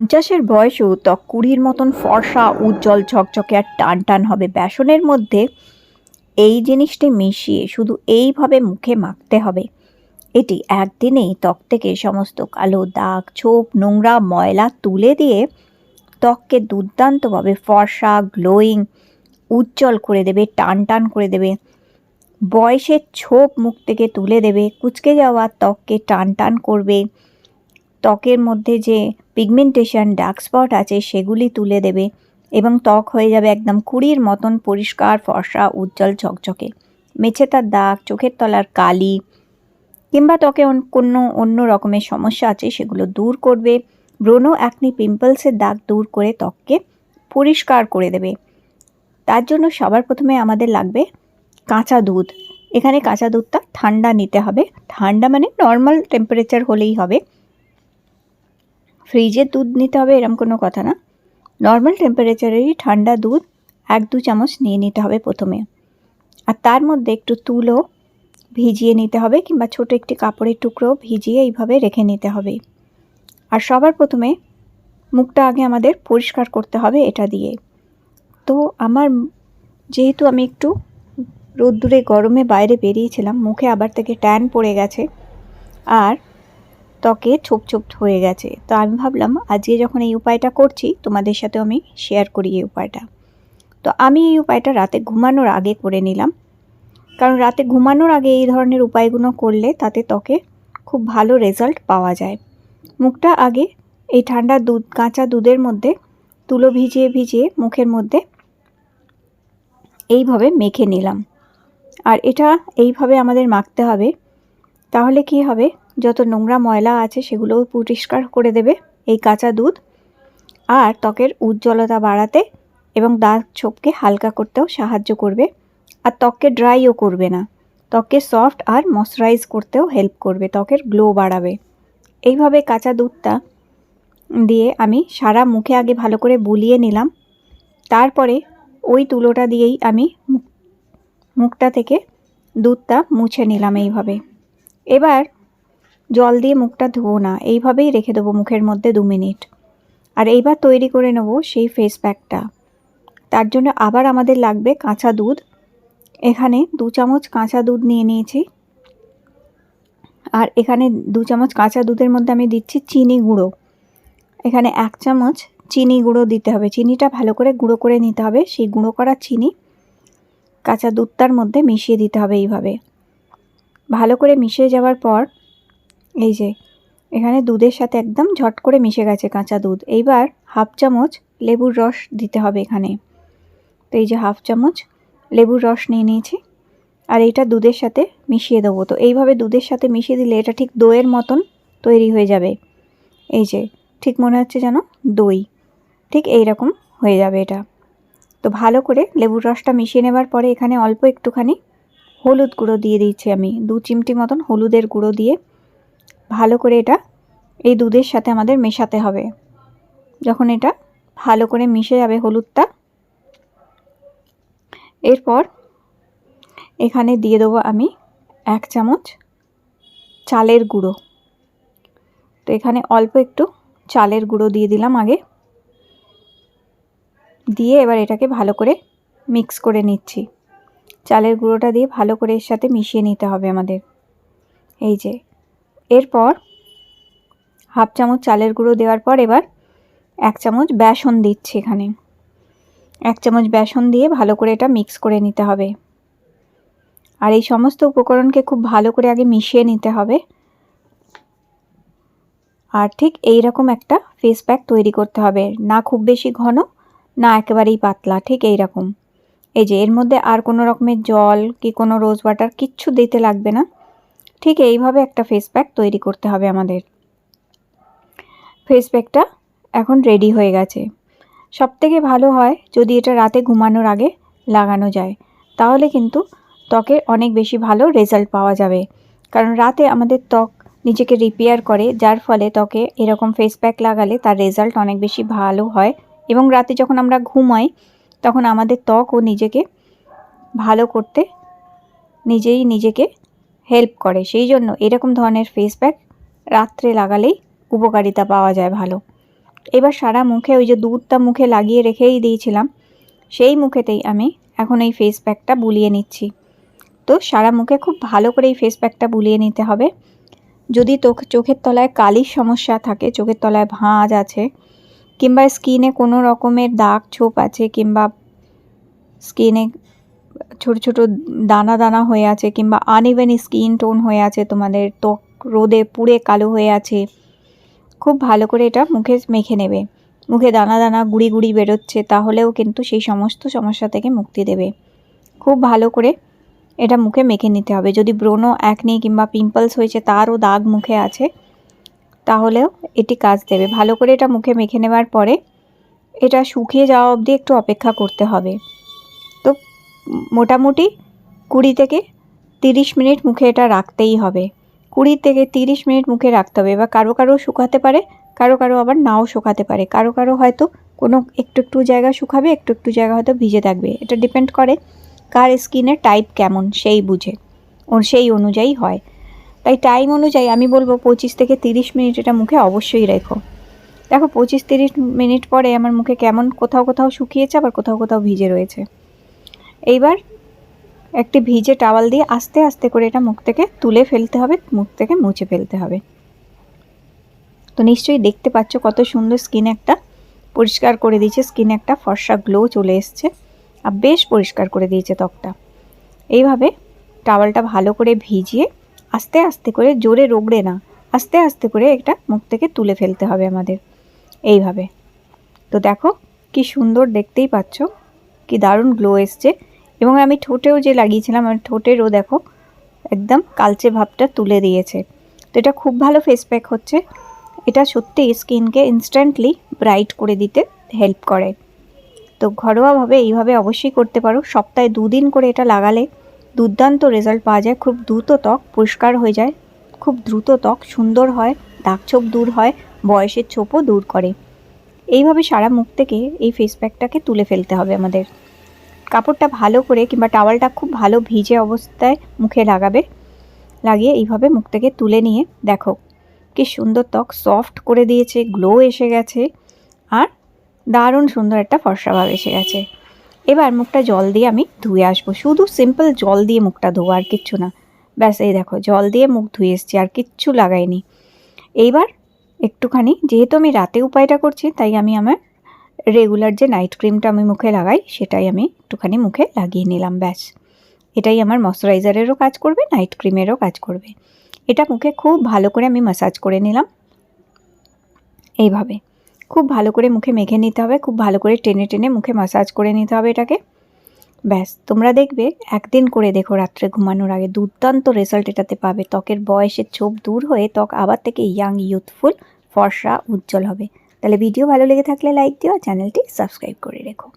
পঞ্চাশের বয়সেও ত্বক কুড়ির মতন ফর্সা, উজ্জ্বল, ঝকঝকে আর টান টান হবে। বেসনের মধ্যে এই জিনিসটি মিশিয়ে শুধু এইভাবে মুখে মাখতে হবে। এটি একদিনেই ত্বক থেকে সমস্ত কালো দাগ, ছোপ, নোংরা ময়লা তুলে দিয়ে ত্বককে দুর্দান্তভাবে ফর্সা, গ্লোয়িং, উজ্জ্বল করে দেবে টান টান করে দেবে। বয়সের ছোপ মুখ থেকে তুলে দেবে, কুচকে যাওয়া ত্বককে টান টান করবে। ত্বকের মধ্যে যে পিগমেন্টেশন ডার্ক স্পট আছে, সেগুলি তুলে দেবে এবং ত্বক হয়ে যাবে একদম কুড়ির মতন পরিষ্কার, ফর্সা, উজ্জ্বল, ঝকঝকে। মেছে তার দাগ, চোখের তলার কালি কিংবা ত্বকে কোনো অন্য রকমের সমস্যা আছে, সেগুলো দূর করবে। ব্রণ অ্যাকনি পিম্পলসের দাগ দূর করে ত্বককে পরিষ্কার করে দেবে। তার জন্য সবার প্রথমে আমাদের লাগবে কাঁচা দুধ। এখানে কাঁচা দুধটা ঠান্ডা নিতে হবে। ঠান্ডা মানে নর্মাল টেম্পারেচার হলেই হবে। ফ্রিজের দুধ নিতে হবে, এরম কোনো কথা না। নর্মাল টেম্পারেচারেরই ঠান্ডা দুধ এক দু চামচ নিয়ে নিতে হবে প্রথমে। আর তার মধ্যে একটু তুলো ভিজিয়ে নিতে হবে কিংবা ছোট একটি কাপড়ের টুকরো ভিজিয়ে এইভাবে রেখে নিতে হবে। আর সবার প্রথমে মুখটা আগে আমাদের পরিষ্কার করতে হবে এটা দিয়ে। তো আমার যেহেতু আমি একটু রোদ্দুরে গরমে বাইরে বেরিয়েছিলাম, মুখে আবার থেকে ট্যান পড়ে গেছে। আর ত্বকে ছোপ ছোপ হয়ে গেছে। তো আমি ভাবলাম, আজকে যখন এই উপায়টা করছি, তোমাদের সাথেও আমি শেয়ার করি এই উপায়টা। তো আমি এই উপায়টা রাতে ঘুমানোর আগে করে নিলাম। কারণ রাতে ঘুমানোর আগে এই ধরনের উপায়গুলো করলে তাতে ত্বকে খুব ভালো রেজাল্ট পাওয়া যায়। মুখটা আগে এই ঠান্ডা দুধ, কাঁচা দুধের মধ্যে তুলো ভিজিয়ে ভিজিয়ে মুখের মধ্যে এইভাবে মেখে নিলাম। আর এটা এইভাবে আমাদের মাখতে হবে। তাহলে কি হবে? যত নোংরা ময়লা আছে সেগুলোও পরিষ্কার করে দেবে এই কাঁচা দুধ। আর ত্বকের উজ্জ্বলতা বাড়াতে এবং দাঁত ছোপকে হালকা করতেও সাহায্য করবে। আর ত্বককে ড্রাইও করবে না। ত্বককে সফট আর ময়শ্চারাইজ করতেও হেল্প করবে, ত্বকের গ্লো বাড়াবে। এইভাবে কাঁচা দুধটা দিয়ে আমি সারা মুখে আগে ভালো করে বুলিয়ে নিলাম। তারপরে ওই তুলোটা দিয়েই আমি মুখ- মুখটা থেকে দুধটা মুছে নিলাম এইভাবে। এবার জল দিয়ে মুখটা ধুবো না, এইভাবেই রেখে দেবো মুখের মধ্যে দু মিনিট। আর এইবার তৈরি করে নেব সেই ফেস প্যাকটা তার জন্য আবার আমাদের লাগবে কাঁচা দুধ। এখানে দু চামচ কাঁচা দুধ নিয়ে নিয়েছি। আর এখানে দু চামচ কাঁচা দুধের মধ্যে আমি দিচ্ছি চিনি গুঁড়ো। এখানে এক চামচ চিনি গুঁড়ো দিতে হবে। চিনিটা ভালো করে গুঁড়ো করে নিতে হবে। সেই গুঁড়ো করা চিনি কাঁচা দুধটার মধ্যে মিশিয়ে দিতে হবে এইভাবে। ভালো করে মিশিয়ে যাওয়ার পর এই যে, এখানে দুধের সাথে একদম ঝট করে মিশে গেছে কাঁচা দুধ। এইবার হাফ চামচ লেবুর রস দিতে হবে এখানে। তো এই যে হাফ চামচ লেবুর রস নিয়ে নিয়েছি, আর এইটা দুধের সাথে মিশিয়ে দেবো। তো এইভাবে দুধের সাথে মিশিয়ে দিলে এটা ঠিক দইয়ের মতন তৈরি হয়ে যাবে। এই যে, ঠিক মনে হচ্ছে যেন দই। ঠিক এই রকম হয়ে যাবে এটা। তো ভালো করে লেবুর রসটা মিশিয়ে নেবার পরে এখানে অল্প একটুখানি হলুদ গুঁড়ো দিয়ে দিচ্ছি আমি। দু চিমটি মতন হলুদের গুঁড়ো দিয়ে ভালো করে এটা এই দুধের সাথে আমাদের মেশাতে হবে। যখন এটা ভালো করে মিশে যাবে হলুদটা, এরপর এখানে দিয়ে দেবো আমি এক চামচ চালের গুঁড়ো। তো এখানে অল্প একটু চালের গুঁড়ো দিয়ে দিলাম আগে। দিয়ে এবার এটাকে ভালো করে মিক্স করে নিচ্ছি। চালের গুঁড়োটা দিয়ে ভালো করে এর সাথে মিশিয়ে নিতে হবে আমাদের। এই যে এরপর হাফ চামচ চালের গুঁড়ো দেওয়ার পর এবার এক চামচ বেসন দিচ্ছি এখানে। এক চামচ বেসন দিয়ে ভালো করে এটা মিক্স করে নিতে হবে। আর এই সমস্ত উপকরণকে খুব ভালো করে আগে মিশিয়ে নিতে হবে। আর ঠিক এই রকম একটা ফেস প্যাক তৈরি করতে হবে। না খুব বেশি ঘন, না একেবারেই পাতলা, ঠিক এই রকম এই যে এর মধ্যে আর কোনো রকমের জল কি কোনো রোজ ওয়াটার কিচ্ছু দিতে লাগবে না। ঠিক এইভাবে একটা ফেস প্যাক তৈরি করতে হবে আমাদের। ফেস প্যাকটা এখন রেডি হয়ে গেছে। সব থেকে ভালো হয় যদি এটা রাতে ঘুমানোর আগে লাগানো যায়, তাহলে কিন্তু ত্বকের অনেক বেশি ভালো রেজাল্ট পাওয়া যাবে। কারণ রাতে আমাদের ত্বক নিজেকে রিপেয়ার করে, যার ফলে ত্বকে এরকম ফেস প্যাক লাগালে তার রেজাল্ট অনেক বেশি ভালো হয়। এবং রাতে যখন আমরা ঘুমাই, তখন আমাদের ত্বকও নিজেকে ভালো করতে, নিজেই নিজেকে হেল্প করে। সেই জন্য এরকম ধরনের ফেস প্যাক রাত্রে লাগালেই উপকারিতা পাওয়া যায় ভালো। এবার সারা মুখে ওই যে দুধটা মুখে লাগিয়ে রেখেই দিয়েছিলাম, সেই মুখেতেই আমি এখন এই ফেস প্যাকটা বুলিয়ে নিচ্ছি। তো সারা মুখে খুব ভালো করে এই ফেস প্যাকটা বুলিয়ে নিতে হবে। যদি চোখের তলায় কালির সমস্যা থাকে, চোখের তলায় ভাঁজ আছে, কিংবা স্কিনে কোনো রকমের দাগ ছোপ আছে, কিংবা স্কিনে ছোট ছোট দানা দানা হয়ে আছে কিংবা আনইভেন স্কিন টোন হয়ে আছে, তোমাদের ত্বক রোদে পুড়ে কালো হয়ে আছে। খুব ভালো করে এটা মুখে মেখে নেবে। মুখে দানা দানা গুড়ি গুড়ি বেরোচ্ছে, তাহলেও কিন্তু সেই সমস্ত সমস্যা থেকে মুক্তি দেবে। খুব ভালো করে এটা মুখে মেখে নিতে হবে। যদি ব্রণ একনি কিংবা পিম্পলস হয়েছে, তারও দাগ মুখে আছে, তাহলেও এটি কাজ দেবে। ভালো করে এটা মুখে মেখে নেবার পরে এটা শুকিয়ে যাওয়া অবধি একটু অপেক্ষা করতে হবে। মোটামুটি কুড়ি থেকে তিরিশ মিনিট মুখে এটা রাখতেই হবে। কুড়ি থেকে তিরিশ মিনিট মুখে রাখতে হবে। বা কারও কারও শুকাতে পারে, কারও কারও আবার নাও শুকাতে পারে। কারও কারও হয়তো কোনো একটু একটু জায়গা শুকাবে, একটু একটু জায়গা হয়তো ভিজে থাকবে। এটা ডিপেন্ড করে কার স্কিনের টাইপ কেমন, সেই বুঝে। ওর সেই অনুযায়ী হয়। তাই টাইম অনুযায়ী আমি বলব পঁচিশ থেকে তিরিশ মিনিট এটা মুখে অবশ্যই রেখো। দেখো পঁচিশ তিরিশ মিনিট পরে আমার মুখে কেমন কোথাও কোথাও শুকিয়েছে, আবার কোথাও কোথাও ভিজে রয়েছে। এইবার একটি ভিজে টাওয়াল দিয়ে আস্তে আস্তে করে এটা মুখ থেকে তুলে ফেলতে হবে, মুখ থেকে মুছে ফেলতে হবে। তো নিশ্চয়ই দেখতে পাচ্ছ কত সুন্দর স্কিন একটা, পরিষ্কার করে দিয়েছে, স্কিনে একটা ফর্সা গ্লো চলে এসছে, আর বেশ পরিষ্কার করে দিয়েছে ত্বকটা। এইভাবে টাওয়ালটা ভালো করে ভিজিয়ে আস্তে আস্তে করে, জোরে রোগড়ে না, আস্তে আস্তে করে এটা মুখ থেকে তুলে ফেলতে হবে আমাদের। এইভাবে। তো দেখো কি সুন্দর দেখতেই পাচ্ছ, কি দারুণ গ্লো এসছে। এবং আমি ঠোঁটেও যে লাগিয়েছিলাম, আমার ঠোঁটেরও দেখো, একদম কালচে ভাবটা তুলে দিয়েছে। তো এটা খুব ভালো ফেস প্যাক হচ্ছে। এটা সত্যি স্কিনকে ইনস্ট্যান্টলি ব্রাইট করে দিতে হেল্প করে। তো ঘরোয়াভাবে এইভাবে অবশ্যই করতে পারো। সপ্তাহে দুদিন করে এটা লাগালে দুর্দান্ত রেজাল্ট পাওয়া যায়। খুব দ্রুত ত্বক পরিষ্কার হয়ে যায়। খুব দ্রুত ত্বক সুন্দর হয়, দাগ ছোপ দূর হয়, বয়সের ছোপও দূর করে। এইভাবে সারা মুখ থেকে এই ফেস প্যাকটাকে তুলে ফেলতে হবে আমাদের। কাপড়টা ভালো করে কিংবা টাওয়ালটা খুব ভালো ভিজে অবস্থায় মুখে লাগাবে, লাগিয়ে এইভাবে মুখ থেকে তুলে নিয়ে দেখো কি সুন্দর ত্বক সফট করে দিয়েছে গ্লো এসে গেছে আর দারুণ সুন্দর একটা ফর্সা ভাব এসে গেছে। এবার মুখটা জল দিয়ে আমি ধুয়ে আসব, শুধু সিম্পল জল দিয়ে মুখটা ধোবো আর কিচ্ছু না। ব্যাস, এই দেখো, জল দিয়ে মুখ ধুয়ে এসছি, আর কিচ্ছু লাগাইনি। এইবার একটুখানি, যেহেতু আমি রাতে উপায়টা করছি, তাই আমি আমার রেগুলার যে নাইট ক্রিমটা আমি মুখে লাগাই, সেটাই আমি একটুখানি মুখে লাগিয়ে নিলাম, ব্যাস। এটাই আমার ময়শ্চারাইজারেরও কাজ করবে নাইট ক্রিমেরও কাজ করবে। এটা মুখে খুব ভালো করে আমি মাসাজ করে নিলাম। এইভাবে। খুব ভালো করে মুখে মেখে নিতে হবে, খুব ভালো করে টেনে টেনে মুখে মাসাজ করে নিতে হবে এটাকে। ব্যাস, তোমরা দেখবে, একদিন করে দেখো রাত্রে ঘুমানোর আগে দুর্দান্ত রেজাল্ট এটাতে পাবে। ত্বকের বয়সের ছোপ দূর হয়ে ত্বক আবার থেকে ইয়াং ইউথফুল ফর্সা, উজ্জ্বল হবে। তাহলে ভিডিও ভালো লেগে থাকলে লাইক দিও চ্যানেলটি সাবস্ক্রাইব করে রেখো।